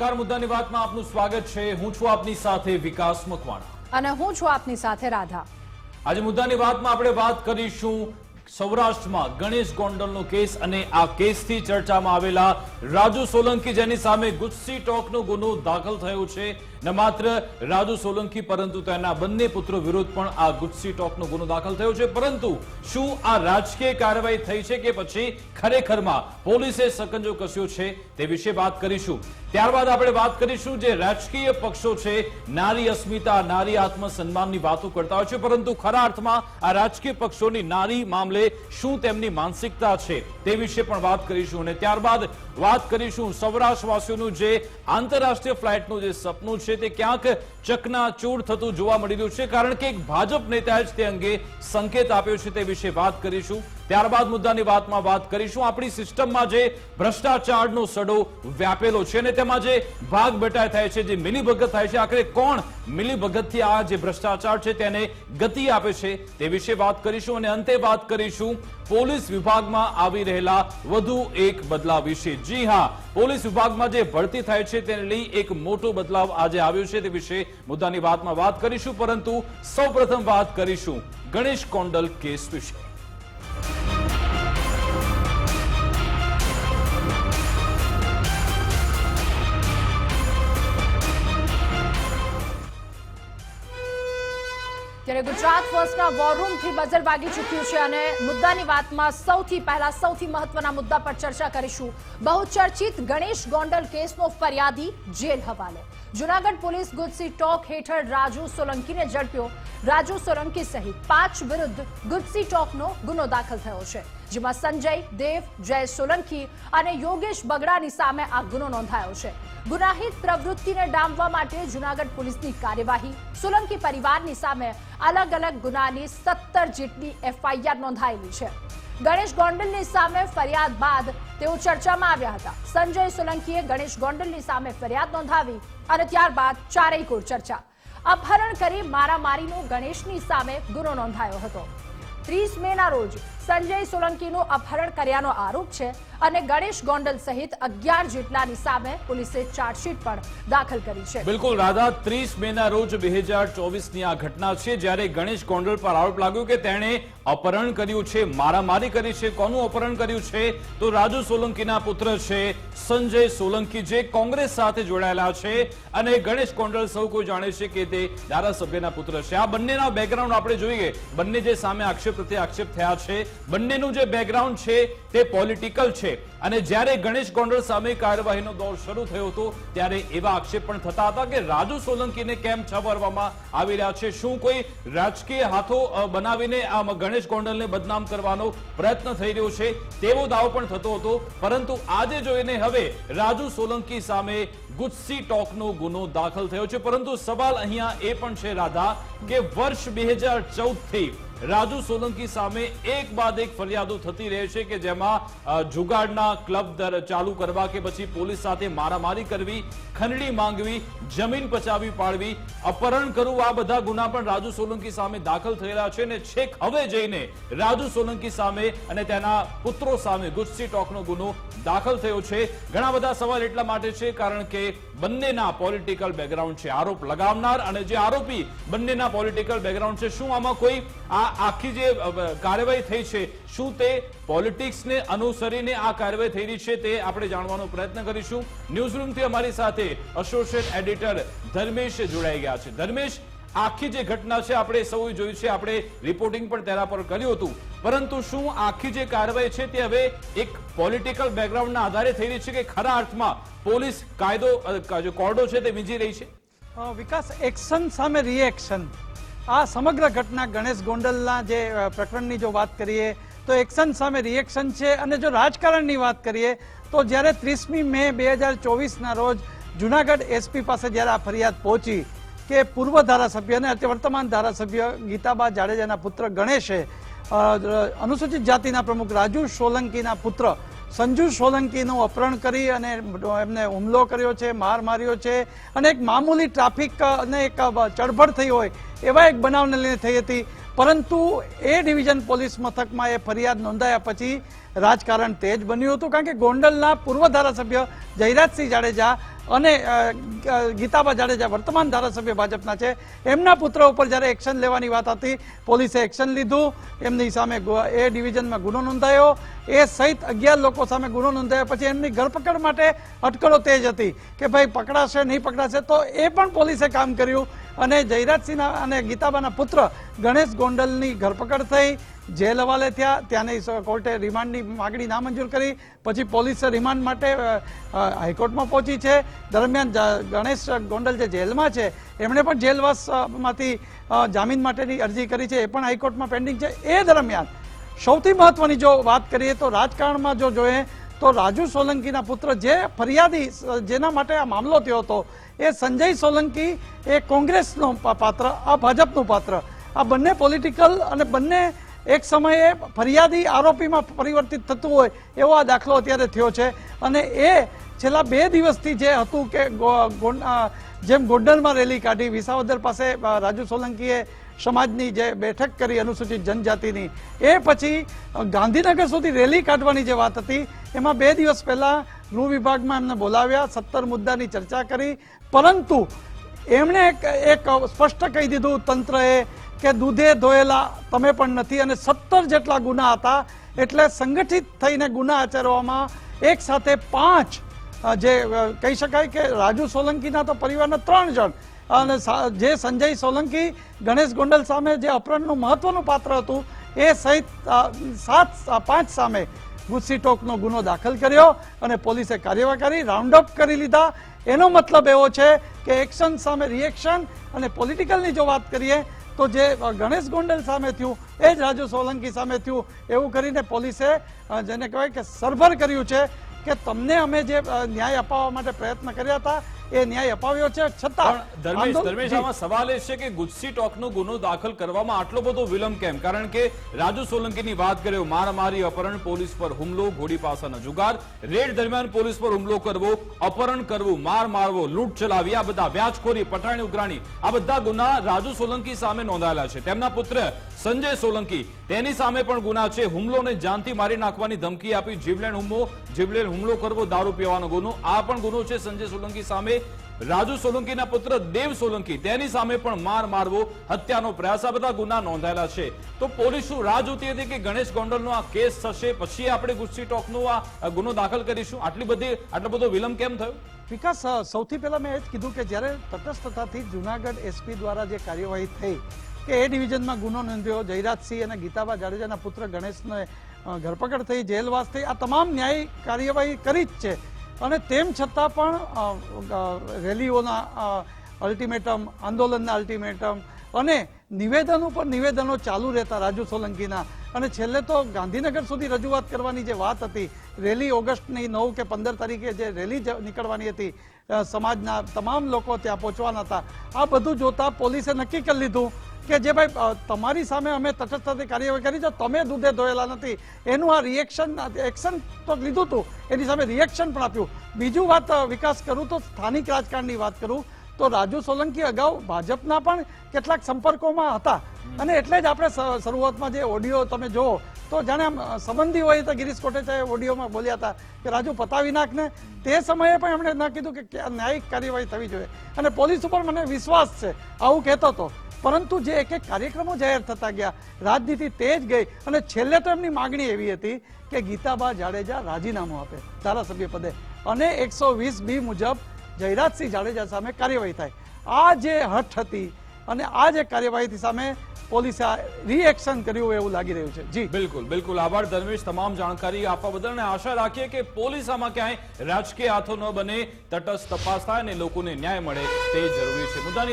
નમસ્કાર મુદ્દાની વાતમાં આપનું સ્વાગત છે. હું છું આપની સાથે વિકાસ મકવાણા. અને હું છું આપની સાથે રાધા. આજે મુદ્દાની વાતમાં આપણે વાત કરીશું સૌરાષ્ટ્રમાં ગણેશ ગોંડલનો કેસ અને આ કેસથી ચર્ચામાં આવેલા રાજુ સોલંકી જેની સામે ગુસ્સી ટોકનો ગુનો દાખલ થયો છે. ન માત્ર રાજુ સોલંકી, પરંતુ તેના બંને પુત્રો વિરુદ્ધ પણ આ ગુસ્સી ટોકનો ગુનો દાખલ થયો છે. પરંતુ શું આ રાજકીય કાર્યવાહી થઈ છે કે પછી ખરેખરમાં પોલીસે સકંજો કસ્યો છે તે વિશે વાત કરીશું. ત્યારબાદ આપણે વાત કરીશું જે રાજકીય પક્ષો છે, નારી અસ્મિતા, નારી આત્મસન્માનની વાતો કરતા હોય છે. પરંતુ ખરા અર્થમાં આ રાજકીય પક્ષોની નારી મામલે શું તેમની માનસિકતા છે તે વિશે પણ વાત કરીશું અને ત્યારબાદ વાત કરીશું સૌરાષ્ટ્રવાસીઓનું જે આંતરરાષ્ટ્રીય ફ્લાઇટનું જે સપનું છે તે ક્યાંક ચકનાચૂર થતું જોવા મળી રહ્યું છે. કારણ કે એક ભાજપ નેતાએ જ તે અંગે સંકેત આપ્યો છે તે વિશે વાત કરીશું. ત્યારબાદ મુદ્દાની વાતમાં વાત કરીશું. આપણી સિસ્ટમમાં જે ભ્રષ્ટાચારનો સડો વ્યાપેલો છે અને તેમાં જે ભાગ બટાય થાય છે, જે મિલીભગત થાય છે, આખરે કોણ મિલીભગતથી આ જે ભ્રષ્ટાચાર છે તેને ગતિ આપે છે તે વિશે વાત કરીશું અને અંતે વાત કરીશું. પોલીસ વિભાગમાં આવી રહેલા વધુ એક બદલાવ વિશે. જી હા, પોલીસ વિભાગમાં જે ભરતી થાય છે તેને લઈ એક મોટો બદલાવ આજે આવ્યો છે તે વિશે મુદ્દાની વાતમાં વાત કરીશું. પરંતુ સૌપ્રથમ વાત કરીશું. ગણેશ કોંડલ કેસ વિશે. ગુજરાત ફર્સ્ટના વોર રૂમથી બજર વાગી ચૂક્યું છે અને મુદ્દાની વાતમાં સૌથી પહેલા સૌથી મહત્વના મુદ્દા પર ચર્ચા કરીશું. બહુચર્ચિત ગણેશ ગોંડલ કેસનો ફરિયાદી જેલ હવાલે. જુનાગઢ પોલીસ ગુજસી ટોક હેઠળ રાજુ સોલંકીને ઝડપ્યો. રાજુ સોલંકી સહિત પાંચ વિરુદ્ધ ગુજસી ટોકનો ગુનો દાખલ થયો છે. જેમાં સંજય, દેવ, જય સોલંકી અને યોગેશ બગડાની સામે આ ગુનો નોંધાયો છે. ગુનાહિત પ્રવૃત્તિને ડામવા માટે જુનાગઢ પોલીસની કાર્યવાહી. સોલંકી પરિવારની સામે અલગ અલગ ગુનાની સત્તર જેટલી એફઆઈઆર નોંધાયેલી છે. ગણેશ ગોંડલની સામે ફરિયાદ બાદ તેઓ ચર્ચામાં આવ્યા હતા. સંજય સોલંકીએ ગણેશ ગોંડલની સામે ફરિયાદ નોંધાવી અને ત્યારબાદ ચારેય કોર ચર્ચા. અપહરણ કરી મારામારીનો ગણેશની સામે ગુનો નોંધાયો હતો. ત્રીસ મેના રોજ સંજય સોલંકીનું અપહરણ કર્યાનો આરોપ છે અને ગણેશ ગોંડલ સહિત અગિયાર જેટલાની સામે પોલીસે ચાર્જશીટ પણ દાખલ કરી છે. બિલકુલ, રાધા, ત્રીસ મેના રોજ બે હજાર ચોવીસની આ ઘટના છે. જ્યારે ગણેશ ગોંડલ પર આરોપ લાગ્યો કે તેણે અપહરણ કર્યું છે, મારામારી કરી છે, કોનું અપહરણ કર્યું છે, તો રાજુ સોલંકીના પુત્ર છે સંજય સોલંકી, જે કોંગ્રેસ સાથે જોડાયેલા છે. અને ગણેશ ગોંડલ સૌ કોઈ જાણે છે કે તે ધારાસભ્યના પુત્ર છે. આ બંનેના બેકગ્રાઉન્ડ આપણે જોઈએ. બંને જે સામે આક્ષેપ પ્રત્યે આક્ષેપ થયા છે. બંનેનું જે બેકગ્રાઉન્ડ છે તે પોલિટિકલ છે. અને જ્યારે ગણેશ ગોંડલ સામે કાર્યવાહીનો દોર શરૂ થયો હતો ત્યારે એવા આક્ષેપ પણ થતા હતા કે રાજુ સોલંકીને કેમ છાવરવામાં આવી રહ્યા છે? શું કોઈ રાજકીય હાથો બનાવીને આ ગણેશ ગોંડલને બદનામ કરવાનો પ્રયત્ન થઈ રહ્યો છે? તેવો દાવો પણ થતો હતો. પરંતુ આજે જોઈને હવે રાજુ સોલંકી સામે ગુસ્સી ટોકનો ગુનો દાખલ થયો છે. પરંતુ સવાલ અહીંયા એ પણ છે રાધા કે વર્ષ બે હજારથી રાજુ સોલંકી સામે એક બાદ એક ફરિયાદો થતી રહે છે કે જેમાં અ, ક્લબ ચાલુ કરવા કે પછી પોલીસ સાથે મારામારી કરવી, ખંડણી માંગવી, જમીન પચાવી પાડવી, અપહરણ કરવું, આ બધા ગુના પણ રાજુ સોલંકી સામે દાખલ થયેલા છે અને છેક હવે જઈને રાજુ સોલંકી સામે અને તેના પુત્રો સામે ગુસ્સી ટોકનો ગુનો દાખલ થયો છે. ઘણા બધા સવાલ એટલા માટે છે કારણ કે બંનેના પોલિટિકલ બેકગ્રાઉન્ડ છે. આરોપ લગાવનાર અને જે આરોપી બંનેના પોલિટિકલ બેકગ્રાઉન્ડ છે, શું આમાં કોઈ આ આખી જે કાર્યવાહી થઈ છે, શું તે પોલિટિક્સને અનુસરીને આ કાર્યવાહી થઈ રહી છે તે આપણે જાણવાનો પ્રયત્ન કરીશું. ન્યૂઝરૂમથી અમારી સાથે એસોસિએટ એડિટર ધર્મેશ જોડાઈ ગયા છે. ધર્મેશ, આખી જે ઘટના છે આપણે સૌ જોયું છે, આપણે રિપોર્ટિંગ પણ તેના પર કર્યું હતું. પરંતુ શું આખી જે કાર્યવાહી છે તે હવે એક પોલિટિકલ બેકગ્રાઉન્ડના આધારે થઈ રહી છે કે ખરા અર્થમાં પોલીસ કાયદો કોર્ડો છે તે વીંજી રહી છે? વિકાસ એક્શન સામે રિએક્શન આ સમગ્ર ઘટના ગણેશ ગોંડલના જે પ્રકરણની જો વાત કરીએ તો એક્શન સામે રિએક્શન છે. અને જો રાજકારણની વાત કરીએ, તો જ્યારે ત્રીસમી મે બે હજાર ચોવીસના રોજ જુનાગઢ એસપી પાસે જ્યારે આ ફરિયાદ પહોંચી કે પૂર્વ ધારાસભ્ય અને વર્તમાન ધારાસભ્ય ગીતાબા જાડેજાના પુત્ર ગણેશે અનુસૂચિત જાતિના પ્રમુખ રાજુ સોલંકીના પુત્ર સંજુ સોલંકીનું અપહરણ કરી અને એમને હુમલો કર્યો છે, માર માર્યો છે અને એક મામૂલી ટ્રાફિક અને એક ચળભળ થઈ હોય એવા એક બનાવને લઈને થઈ હતી. પરંતુ એ ડિવિઝન પોલીસ મથકમાં એ ફરિયાદ નોંધાયા પછી રાજકારણ તેજ બન્યું હતું કારણ કે ગોંડલના પૂર્વ ધારાસભ્ય જયરાજસિંહ જાડેજા અને ગીતાબા જાડેજા વર્તમાન ધારાસભ્ય ભાજપના છે. એમના પુત્ર ઉપર જ્યારે એક્શન લેવાની વાત હતી, પોલીસે એક્શન લીધું. એમની સામે એ ડિવિઝનમાં ગુનો નોંધાયો. એ સહિત અગિયાર લોકો સામે ગુનો નોંધાયા પછી એમની ધરપકડ માટે અટકળો તેજ હતી કે ભાઈ પકડાશે, નહીં પકડાશે, તો એ પણ પોલીસે કામ કર્યું. અને જયરાજસિંહના અને ગીતાબાના પુત્ર ગણેશ ગોંડલની ધરપકડ થઈ જેલ હવાલે થયા. ત્યાંની કોર્ટે રિમાન્ડની માગણી નામંજૂર કરી. પછી પોલીસે રિમાન્ડ માટે હાઈકોર્ટમાં પહોંચી છે. દરમિયાન ગણેશ ગોંડલ જે જેલમાં છે એમણે પણ જેલવાસ અ, માંથી અ, જામીન માટેની અરજી કરી છે. એ પણ હાઈકોર્ટમાં પેન્ડિંગ છે. એ દરમિયાન સૌથી મહત્વની જો વાત કરીએ તો રાજકારણમાં જો જોઈએ તો રાજુ સોલંકીના પુત્ર જે ફરિયાદી જેના માટે આ મામલો થયો હતો, એ સંજય સોલંકી એ કોંગ્રેસનો પાત્ર, આ ભાજપનું પાત્ર. આ બંને પોલિટિકલ અને બંને એક સમયે ફરિયાદી આરોપીમાં પરિવર્તિત થતું હોય એવો આ દાખલો અત્યારે થયો છે. અને એ છેલ્લા બે દિવસથી જે હતું કે જેમ ગોંડલમાં રેલી કાઢી, વિસાવદર પાસે રાજુ સોલંકીએ સમાજની જે બેઠક કરી, અનુસૂચિત જનજાતિની, એ પછી ગાંધીનગર સુધી રેલી કાઢવાની જે વાત હતી, એમાં બે દિવસ પહેલાં ગૃહ વિભાગમાં એમને બોલાવ્યા, સત્તર મુદ્દાની ચર્ચા કરી, પરંતુ એમણે એક સ્પષ્ટ કહી દીધું તંત્રએ કે દૂધે ધોયેલા તમે પણ નથી અને સત્તર જેટલા ગુના હતા, એટલે સંગઠિત થઈને ગુના આચરવામાં એક સાથે પાંચ જે કહી શકાય કે રાજુ સોલંકીના તો પરિવારના ત્રણ જણ. અને જે સંજય સોલંકી, ગણેશ ગોંડલ સામે જે અપહરણનું મહત્વનું પાત્ર હતું, એ સહિત સાત પાંચ સામે ગુસ્સી ટોકનો ગુનો દાખલ કર્યો અને પોલીસે કાર્યવાહી કરી, રાઉન્ડ અપ કરી લીધા. એનો મતલબ એવો છે કે એક્શન સામે રિએક્શન અને પોલિટિકલની જો વાત કરીએ, તો જે ગણેશ ગોંડલ સામે થયું, એ જ રાજુ સોલંકી સામે થયું. એવું કરીને પોલીસે જેને કહેવાય કે સરભર કર્યું છે કે તમને અમે જે ન્યાય અપાવવા માટે પ્રયત્ન કર્યા હતા એ ન્યાય અપાવ્યો છે. છતાં ધર્મેશ ધર્મેશ આમાં સવાલ એ છે કે ગુજસી ટોકનો ગુનો દાખલ કરવામાં આટલો બધો વિલંબ કેમ? કારણ કે રાજુ સોલંકીની વાત કર્યો મારામારી અપહરણ પોલીસ પર હુમલો ઘોડી પાસાના જુગાર રેડ દરમિયાન પોલીસ પર હુમલો કરવો અપહરણ કરવું માર મારવો લૂંટ ચલાવી આ બધા વ્યાજખોરી પટાણી ઉઘરાણી આ બધા ગુના રાજુ સોલંકી સામે નોંધાયેલા છે. તેમના પુત્ર સંજય સોલંકી તેની સામે પણ ગુના છે. હુમલોને જાનથી મારી નાખવાની ધમકી આપી જીવલેણ હુમલો જીવલેણ હુમલો કરવો દારૂ પીવાનો ગુનો આ પણ ગુનો છે સંજય સોલંકી સામે. રાજુ સોલંકીના પુત્ર દેવ સોલંકી તેની સામે પણ માર મારવો, હત્યાનો પ્રયાસ, આ બધા ગુના નોંધાયેલા છે. તો પોલીસ શું રાહ જોતી હતી કે ગણેશ ગોંડલનો આ કેસ થશે, પછી આપણે ગુસ્સી ટોકનો આ ગુનો દાખલ કરીશું. આટલી બધી, આટલો બધો વિલંબ કેમ થયો? વિકાસ સૌથી પહેલા મેં એ જ કીધું કે જ્યારે તટસ્થતાથી જુનાગઢ એસપી દ્વારા જે કાર્યવાહી થઈ, કે એ ડિવિઝનમાં ગુનો નોંધ્યો, જયરાજસિંહ અને ગીતાબા જાડેજાના પુત્ર ગણેશને ધરપકડ થઈ, જેલવાસ થઈ, આ તમામ ન્યાય કાર્યવાહી કરી જ છે. અને તેમ છતાં પણ રેલીઓના અલ્ટિમેટમ, આંદોલનના અલ્ટિમેટમ અને નિવેદનો પર નિવેદનો ચાલુ રહેતા રાજુ સોલંકીના. અને છેલ્લે તો ગાંધીનગર સુધી રજૂઆત કરવાની જે વાત હતી, રેલી ઓગસ્ટની નવ કે પંદર તારીખે જે રેલી નીકળવાની હતી સમાજના તમામ લોકો ત્યાં પહોંચવાના હતા. આ બધું જોતા પોલીસે નક્કી કરી લીધું કે જે ભાઈ તમારી સામે અમે તટસ્થતાથી કાર્યવાહી કરી છે, તમે દૂધે ધોયેલા નથી. એનું આ રિએક્શન એક્શન તો લીધું હતું એની સામે રિએક્શન પણ આપ્યું. બીજું વાત વિકાસ કરું તો સ્થાનિક રાજકારણની વાત કરું, તો રાજુ સોલંકી અગાઉ ભાજપના પણ કેટલાક સંપર્કોમાં હતા. અને એટલે જ આપણે શરૂઆતમાં જે ઓડિયો તમે જુઓ તો જાણે આમ સંબંધી હોય તો ગિરીશ કોટેચાએ ઓડિયોમાં બોલ્યા હતા કે રાજુ પતાવી નાખ ને તે સમયે પણ એમણે ના કીધું કે ન્યાયિક કાર્યવાહી થવી જોઈએ. અને પોલીસ ઉપર મને વિશ્વાસ છે. આવું કહેતો હતો પરંતુ જે એક એક કાર્યક્રમો જાહેર થતા ગયા, રાજનીતિ તેજ ગઈ અને છેલ્લે તો એમની માગણી એવી હતી કે ગીતાબા જાડેજા રાજીનામું આપે. ધારાસભ્ય પદે. અને એકસો બી મુજબ જયરાજસિંહ જાડેજા સામે કાર્યવાહી થાય. આ જે હઠ હતી અને આ જે કાર્યવાહી સામે પોલીસે રિએક્શન કર્યું એવું લાગી રહ્યું છે. જી. બિલકુલ બિલકુલ. આભાર ધર્મેશ, તમામ જાણકારી આપવા બદલ અને આશા રાખીએ કે પોલીસ આમાં ક્યાંય રાજકીય હાથો ન બને, તટસ્થ તપાસ થાય અને લોકોને ન્યાય મળે તે જરૂરી છે. મુદ્દાની